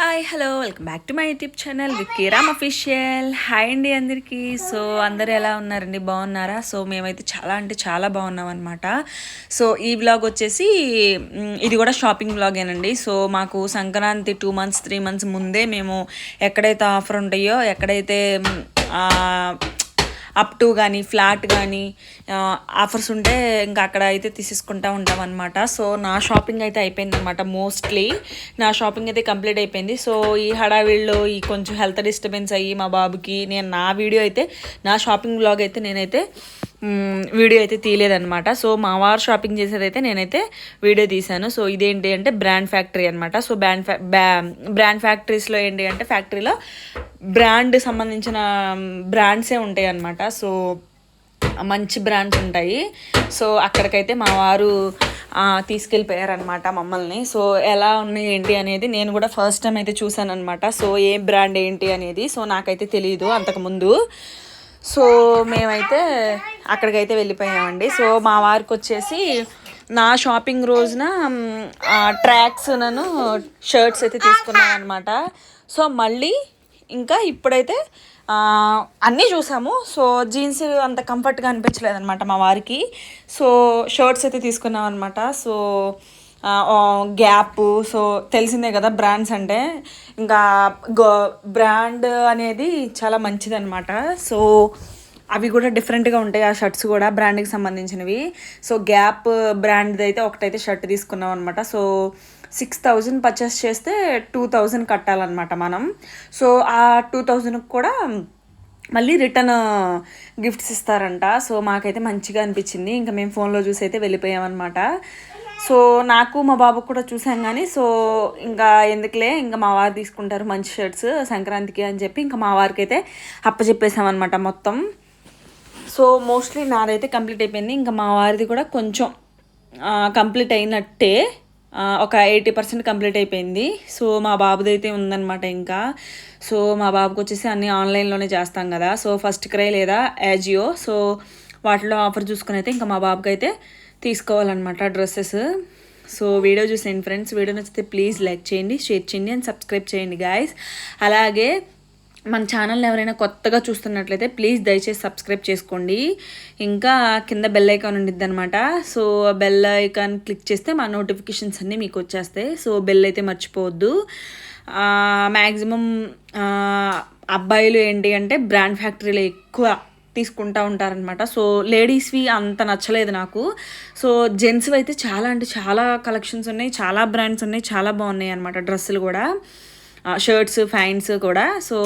Hi hello welcome back to my YouTube channel Vickyram official hi అండి అందరికీ. So అందరు ఎలా ఉన్నారండి? బాగున్నారా? సో మేమైతే చాలా అంటే చాలా బాగున్నాం అనమాట సో ఈ వ్లాగ్ వచ్చేసి ఇది కూడా షాపింగ్ వ్లాగేనండి సో మాకు Sankranti two months three months ముందే మేము ఎక్కడైతే ఆఫర్ ఉంటాయో ఎక్కడైతే అప్ టు కానీ ఫ్లాట్ కానీ ఆఫర్స్ ఉంటే ఇంకా అక్కడ అయితే తీసేసుకుంటా ఉంటాం అనమాట సో నా షాపింగ్ అయితే అయిపోయింది అనమాట మోస్ట్లీ. నా షాపింగ్ అయితే కంప్లీట్ అయిపోయింది. సో ఈ హడావిడిలో ఈ కొంచెం హెల్త్ డిస్టర్బెన్స్ అయ్యి మా బాబుకి నేను నా వీడియో అయితే నా షాపింగ్ బ్లాగ్ అయితే నేనైతే వీడియో అయితే తీయలేదన్నమాట. సో మా వారు షాపింగ్ చేసేదైతే నేనైతే వీడియో తీశాను. సో ఇదేంటి అంటే బ్రాండ్ ఫ్యాక్టరీ అనమాట సో బ్రాండ్ ఫ్యా బ్రాండ్ ఫ్యాక్టరీస్లో ఏంటి అంటే ఫ్యాక్టరీలో బ్రాండ్ సంబంధించిన బ్రాండ్సే ఉంటాయి అన్నమాట. సో మంచి బ్రాండ్స్ ఉంటాయి. సో అక్కడికైతే మా వారు తీసుకెళ్ళిపోయారనమాట మమ్మల్ని. సో ఎలా ఉన్నాయి ఏంటి అనేది నేను కూడా ఫస్ట్ టైం అయితే చూసాను అనమాట సో ఏ బ్రాండ్ ఏంటి అనేది సో నాకైతే తెలియదు అంతకుముందు సో మేమైతే అక్కడికైతే వెళ్ళిపోయామండి. సో మా వారికి వచ్చేసి నా షాపింగ్ రోజున ట్రాక్స్ నన్ను షర్ట్స్ అయితే తీసుకున్నాను అనమాట సో మళ్ళీ ఇంకా ఇప్పుడైతే అన్నీ చూసాము. సో జీన్స్ అంత కంఫర్ట్గా అనిపించలేదు అనమాట మా వారికి. సో షర్ట్స్ అయితే తీసుకున్నాం అనమాట సో గ్యాప్ సో తెలిసిందే కదా బ్రాండ్స్ అంటే. ఇంకా గో బ్రాండ్ అనేది చాలా మంచిది అనమాట సో అవి కూడా డిఫరెంట్గా ఉంటాయి. ఆ షర్ట్స్ కూడా బ్రాండ్కి సంబంధించినవి. సో గ్యాప్ బ్రాండ్ది అయితే ఒకటైతే షర్ట్ తీసుకున్నాం అనమాట సో సిక్స్ థౌజండ్ పర్చేస్ చేస్తే టూ థౌజండ్ కట్టాలన్నమాట మనం. సో ఆ టూ థౌజండ్కి కూడా మళ్ళీ రిటర్న్ గిఫ్ట్స్ ఇస్తారంట. సో మాకైతే మంచిగా అనిపించింది. ఇంకా మేము ఫోన్లో చూసి అయితే వెళ్ళిపోయామన్నమాట. సో నాకు మా బాబు కూడా చూసాం కానీ సో ఇంకా ఎందుకులే ఇంకా మా వారు తీసుకుంటారు మంచి షర్ట్స్ సంక్రాంతికి అని చెప్పి ఇంకా మా వారికి అయితే అప్పచెప్పేసామన్నమాట మొత్తం. సో మోస్ట్లీ నాదైతే కంప్లీట్ అయిపోయింది. ఇంకా మా వారిది కూడా కొంచెం కంప్లీట్ అయినట్టే ఒక ఎయిటీ పర్సెంట్ కంప్లీట్ అయిపోయింది. సో మా బాబుది అయితే ఉందన్నమాట ఇంకా. సో మా బాబుకి వచ్చేసి అన్నీ ఆన్లైన్లోనే చేస్తాం కదా. సో ఫస్ట్ క్రై లేదా యాజియో సో వాటిలో ఆఫర్ చూసుకుని అయితే ఇంకా మా బాబుకి అయితే తీసుకోవాలన్నమాట డ్రెస్సెస్. సో వీడియో చూసేయండి ఫ్రెండ్స్. వీడియో నచ్చితే ప్లీజ్ లైక్ చేయండి షేర్ చేయండి అండ్ సబ్స్క్రైబ్ చేయండి గాయస్. అలాగే మన ఛానల్ని ఎవరైనా కొత్తగా చూస్తున్నట్లయితే ప్లీజ్ దయచేసి సబ్స్క్రైబ్ చేసుకోండి. ఇంకా కింద బెల్ ఐకాన్ ఉండిద్ది అనమాట సో బెల్ ఐకాన్ క్లిక్ చేస్తే మా నోటిఫికేషన్స్ అన్నీ మీకు వచ్చేస్తాయి. సో బెల్ అయితే మర్చిపోవద్దు. మ్యాక్సిమం అబ్బాయిలు ఏంటి అంటే బ్రాండ్ ఫ్యాక్టరీలో ఎక్కువ తీసుకుంటా ఉంటారనమాట సో లేడీస్వి అంత నచ్చలేదు నాకు. సో జెంట్స్వి అయితే చాలా అంటే చాలా కలెక్షన్స్ ఉన్నాయి చాలా బ్రాండ్స్ ఉన్నాయి చాలా బాగున్నాయి అనమాట డ్రెస్సులు కూడా. షర్ట్స్ ఫ్యాంట్స్ కూడా. సో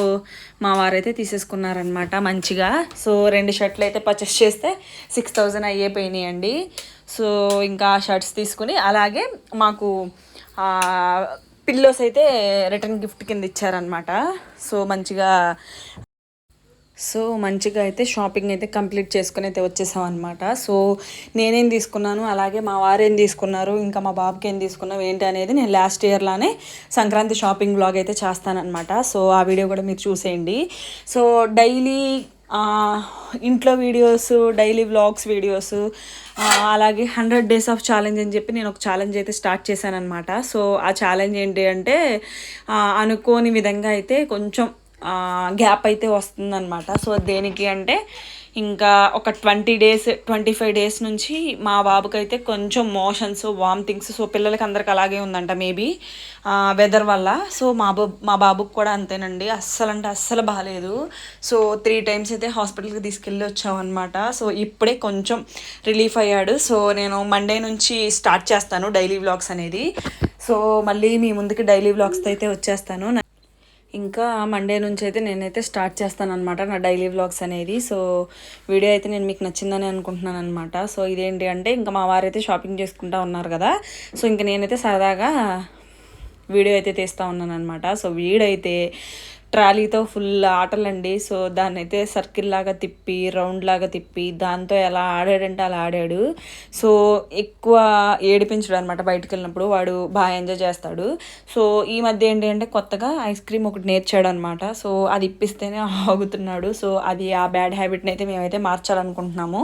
మా వారైతే తీసేసుకున్నారనమాట మంచిగా. సో రెండు షర్ట్లు అయితే పర్చేస్ చేస్తే సిక్స్ థౌజండ్ అయ్యిపోయినాయి అండి సో ఇంకా షర్ట్స్ తీసుకుని అలాగే మాకు పిల్లోస్ అయితే రిటర్న్ గిఫ్ట్ కింద ఇచ్చారనమాట సో మంచిగా సో మంచిగా అయితే షాపింగ్ అయితే కంప్లీట్ చేసుకుని అయితే వచ్చేసాం అనమాట సో నేనేం తీసుకున్నాను అలాగే మా వారు ఏం తీసుకున్నారు ఇంకా మా బాబుకి ఏం తీసుకున్నాం ఏంటి అనేది నేను లాస్ట్ ఇయర్లానే సంక్రాంతి షాపింగ్ బ్లాగ్ అయితే చేస్తానన్నమాట. సో ఆ వీడియో కూడా మీరు చూసేయండి. సో డైలీ ఇంట్లో వీడియోస్ డైలీ వ్లాగ్స్ వీడియోస్ అలాగే హండ్రెడ్ డేస్ ఆఫ్ ఛాలెంజ్ అని చెప్పి నేను ఒక ఛాలెంజ్ అయితే స్టార్ట్ చేశాను అనమాట సో ఆ ఛాలెంజ్ ఏంటి అంటే అనుకోని విధంగా అయితే కొంచెం గ్యాప్ అయితే వస్తుందన్నమాట. సో దేనికి అంటే ఇంకా ఒక twenty days twenty five days నుంచి మా బాబుకి అయితే కొంచెం మోషన్స్ వామిటింగ్స్ సో పిల్లలకి అందరికి అలాగే ఉందంట మేబీ వెదర్ వల్ల. సో మా బాబు మా బాబుకి కూడా అంతేనండి. అస్సలు అంటే అస్సలు బాగాలేదు సో త్రీ టైమ్స్ అయితే హాస్పిటల్కి తీసుకెళ్ళి వచ్చామన్నమాట. సో ఇప్పుడే కొంచెం రిలీఫ్ అయ్యాడు. సో నేను మండే నుంచి స్టార్ట్ చేస్తాను డైలీ వ్లాగ్స్ అనేది. సో మళ్ళీ మీ ముందుకి డైలీ వ్లాగ్స్ అయితే వచ్చేస్తాను. ఇంకా మండే నుంచి అయితే నేనైతే స్టార్ట్ చేస్తానమాట నా డైలీ వ్లాగ్స్ అనేది. సో వీడియో అయితే నేను మీకు నచ్చిందని అనుకుంటున్నాను అనమాట సో ఇదేంటి అంటే ఇంకా మా వారైతే షాపింగ్ చేసుకుంటా ఉన్నారు కదా. సో ఇంకా నేనైతే సరదాగా వీడియో అయితే తీస్తూ ఉన్నాను అనమాట సో వీడైతే ట్రాలీతో ఫుల్ ఆటలండి. సో దాన్ని అయితే సర్కిల్ లాగా తిప్పి రౌండ్ లాగా తిప్పి దాంతో ఎలా ఆడాడంటే అలా ఆడాడు. సో ఎక్కువ ఏడిపించడు అనమాట బయటకు వెళ్ళినప్పుడు వాడు బాగా ఎంజాయ్ చేస్తాడు. సో ఈ మధ్య ఏంటి అంటే కొత్తగా ఐస్ క్రీమ్ ఒకటి నేర్చాడు అనమాట సో అది ఇప్పిస్తేనే ఆగుతున్నాడు. సో అది ఆ బ్యాడ్ హ్యాబిట్ని అయితే మేమైతే మార్చాలనుకుంటున్నాము.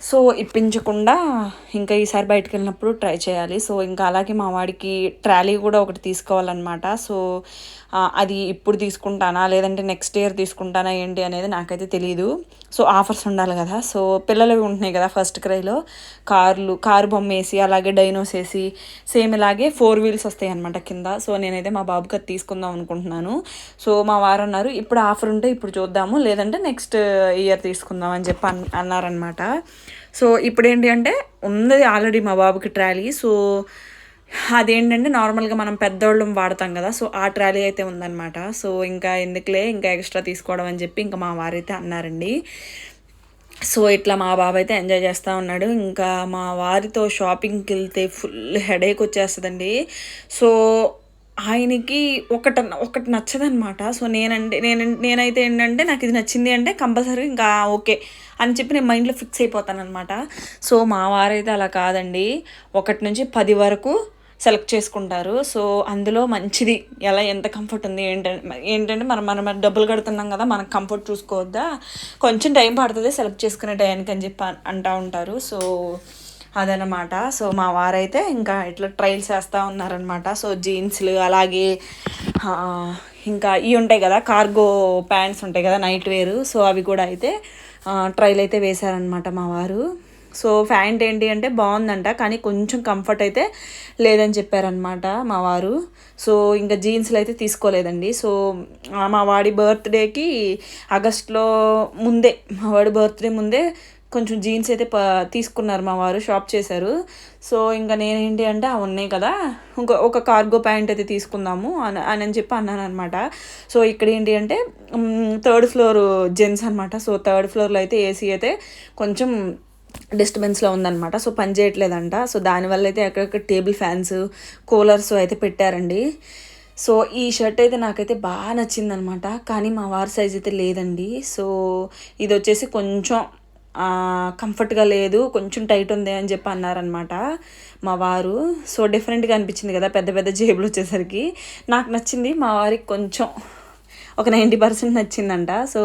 సో ఇప్పించకుండా ఇంకా ఈసారి బయటకు వెళ్ళినప్పుడు ట్రై చేయాలి. సో ఇంకా అలాగే మా వాడికి ట్రాలీ కూడా ఒకటి తీసుకోవాలన్నమాట. సో అది ఇప్పుడు తీసుకుంటానా లేదంటే నెక్స్ట్ ఇయర్ తీసుకుంటానా ఏంటి అనేది నాకైతే తెలియదు సో ఆఫర్స్ ఉండాలి కదా. సో పిల్లలవి ఉంటున్నాయి కదా ఫస్ట్ క్రైలో. కార్లు కారు బొమ్మ వేసి అలాగే డైనోస్ వేసి సేమ్ ఇలాగే ఫోర్ వీల్స్ వస్తాయి అనమాట కింద. సో నేనైతే మా బాబుకి అది తీసుకుందాం అనుకుంటున్నాను. సో మా వారు అన్నారు ఇప్పుడు ఆఫర్ ఉంటే ఇప్పుడు చూద్దాము లేదంటే నెక్స్ట్ ఇయర్ తీసుకుందాం అని చెప్పి అన్ అన్నారనమాట సో ఇప్పుడు ఏంటి అంటే ఉన్నది ఆల్రెడీ మా బాబుకి ట్రాలీ. సో అదేంటంటే నార్మల్గా మనం పెద్దోళ్ళం వాడతాం కదా సో ఆ ట్రాలీ అయితే ఉందన్నమాట. సో ఇంకా ఎందుకులే ఇంకా ఎక్స్ట్రా తీసుకోవడం అని చెప్పి ఇంకా మా వారైతే అన్నారండి. సో ఇట్లా మా బాబు అయితే ఎంజాయ్ చేస్తూ ఉన్నాడు. ఇంకా మా వారితో షాపింగ్కి వెళ్తే ఫుల్ హెడేక్ వచ్చేస్తుందండి. సో ఆయనకి ఒకటి ఒకటి నచ్చదనమాట సో నేనంటే నేను నేనైతే ఏంటంటే నాకు ఇది నచ్చింది అంటే కంపల్సరీ ఇంకా ఓకే అని చెప్పి నేను మైండ్లో ఫిక్స్ అయిపోతాను అనమాట సో మా వారైతే అలా కాదండి. ఒకటి నుంచి పది వరకు సెలెక్ట్ చేసుకుంటారు. సో అందులో మంచిది. ఎలా ఎంత కంఫర్ట్ ఉంది ఏంటంటే ఏంటంటే మనం మనం డబ్బులు కడుతున్నాం కదా మనకు కంఫర్ట్ చూసుకోవద్దా? కొంచెం టైం పడుతుంది సెలెక్ట్ చేసుకునే టైంకి అని చెప్పి అంటూ అంటా ఉంటారు. సో అదనమాట. సో మా వారైతే ఇంకా ఇట్లా ట్రైల్స్ వేస్తూ ఉన్నారనమాట. సో జీన్స్లు అలాగే ఇంకా ఇవి ఉంటాయి కదా కార్గో ప్యాంట్స్ ఉంటాయి కదా నైట్ వేరు. సో అవి కూడా అయితే ట్రైల్ అయితే వేశారనమాట మా వారు. సో ప్యాంట్ ఏంటి అంటే బాగుందంట కానీ కొంచెం కంఫర్ట్ అయితే లేదని చెప్పారనమాట మా వారు. సో ఇంకా జీన్స్లు అయితే తీసుకోలేదండి. సో మా వాడి బర్త్డేకి ఆగస్ట్లో ముందే మా వాడి బర్త్డే ముందే కొంచెం జీన్స్ అయితే ప తీసుకున్నారు మా వారు షాప్ చేశారు. సో ఇంకా నేనేంటి అంటే అవి ఉన్నాయి కదా ఇంకో ఒక కార్గో ప్యాంట్ అయితే తీసుకుందాము అని అని అని చెప్పి అన్నాను అనమాట సో ఇక్కడ ఏంటి అంటే థర్డ్ ఫ్లోర్ జెంట్స్ అనమాట సో థర్డ్ ఫ్లోర్లో అయితే ఏసీ అయితే కొంచెం డిస్టర్బెన్స్లో ఉందన్నమాట. సో పని చేయట్లేదంట. సో దానివల్ల అయితే అక్కడక్కడ టేబుల్ ఫ్యాన్స్ కూలర్స్ అయితే పెట్టారండి. సో ఈ షర్ట్ అయితే నాకైతే బాగా నచ్చిందనమాట కానీ మా వారి సైజ్ అయితే లేదండి. సో ఇది వచ్చేసి కొంచెం కంఫర్ట్గా లేదు కొంచెం టైట్ ఉంది అని చెప్పి అన్నారనమాట మా వారు. సో డిఫరెంట్గా అనిపించింది కదా పెద్ద పెద్ద జేబులు వచ్చేసరికి. నాకు నచ్చింది మా వారికి కొంచెం. ఒక నైంటీ పర్సెంట్ నచ్చిందంట. సో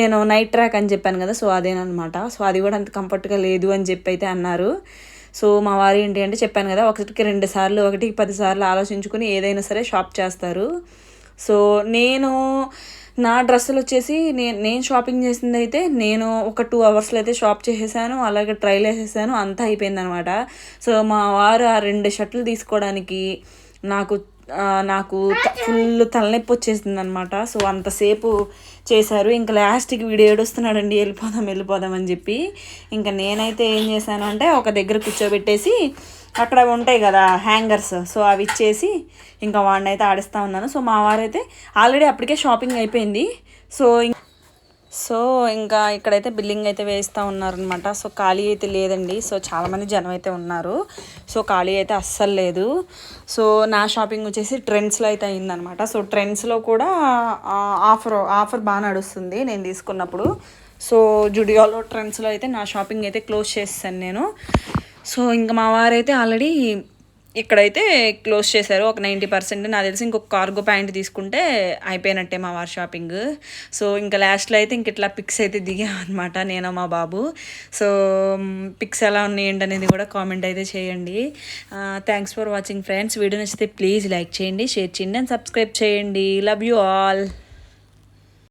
నేను నైట్ ట్రాక్ అని చెప్పాను కదా సో అదేనమాట సో అది కూడా అంత కంఫర్ట్గా లేదు అని చెప్పి అయితే అన్నారు. సో మా వారు ఏంటి అంటే చెప్పాను కదా ఒకటికి రెండు సార్లు ఒకటికి పది సార్లు ఆలోచించుకుని ఏదైనా సరే షాప్ చేస్తారు. సో నేను నా డ్రెస్సులు వచ్చేసి నేను నేను షాపింగ్ చేసింది అయితే నేను ఒక టూ అవర్స్లో అయితే షాప్ చేసేసాను అలాగే ట్రైల్ వేసేసాను అంతా అయిపోయిందనమాట సో మా వారు ఆ రెండు షర్ట్లు తీసుకోవడానికి నాకు నాకు ఫుల్ తలనొప్పి వచ్చేసింది అనమాట సో అంతసేపు చేశారు. ఇంకా లాస్ట్కి వీడు ఏడుస్తున్నాడండి వెళ్ళిపోదాం వెళ్ళిపోదాం అని చెప్పి. ఇంకా నేనైతే ఏం చేశాను అంటే ఒక దగ్గర కూర్చోబెట్టేసి అక్కడ ఉంటాయి కదా హ్యాంగర్స్ సో అవి ఇచ్చేసి ఇంకా వాడిని అయితే ఆడిస్తూ ఉన్నాను. సో మా వారైతే ఆల్రెడీ అప్పటికే షాపింగ్ అయిపోయింది. సో ఇం- సో ఇంకా ఇక్కడైతే బిల్లింగ్ అయితే వేస్తూ ఉన్నారనమాట సో ఖాళీ అయితే లేదండి. సో చాలామంది జనం అయితే ఉన్నారు. సో ఖాళీ అయితే అస్సలు లేదు. సో నా షాపింగ్ వచ్చేసి ట్రెండ్స్లో అయితే అయిందనమాట సో ట్రెండ్స్లో కూడా ఆఫర్ ఆఫర్ బాగా నడుస్తుంది నేను తీసుకున్నప్పుడు. సో జుడియోలో ట్రెండ్స్లో అయితే నా షాపింగ్ అయితే క్లోజ్ చేస్తాను నేను. సో ఇంకా మా వారైతే ఆల్రెడీ ఇక్కడైతే క్లోజ్ చేశారు. ఒక నైంటీ పర్సెంట్ నాకు తెలిసి ఇంకొక కార్గో ప్యాంట్ తీసుకుంటే అయిపోయినట్టే మా వారి షాపింగ్. సో ఇంకా లాస్ట్లో అయితే ఇంక ఇట్లా పిక్స్ అయితే దిగామన్నమాట నేను మా బాబు. సో పిక్స్ ఎలా ఉన్నాయండి అనేది కూడా కామెంట్ అయితే చేయండి. Thanks for watching friends video నచ్చితే ప్లీజ్ లైక్ చేయండి షేర్ చేయండి అండ్ సబ్స్క్రైబ్ చేయండి. Love you all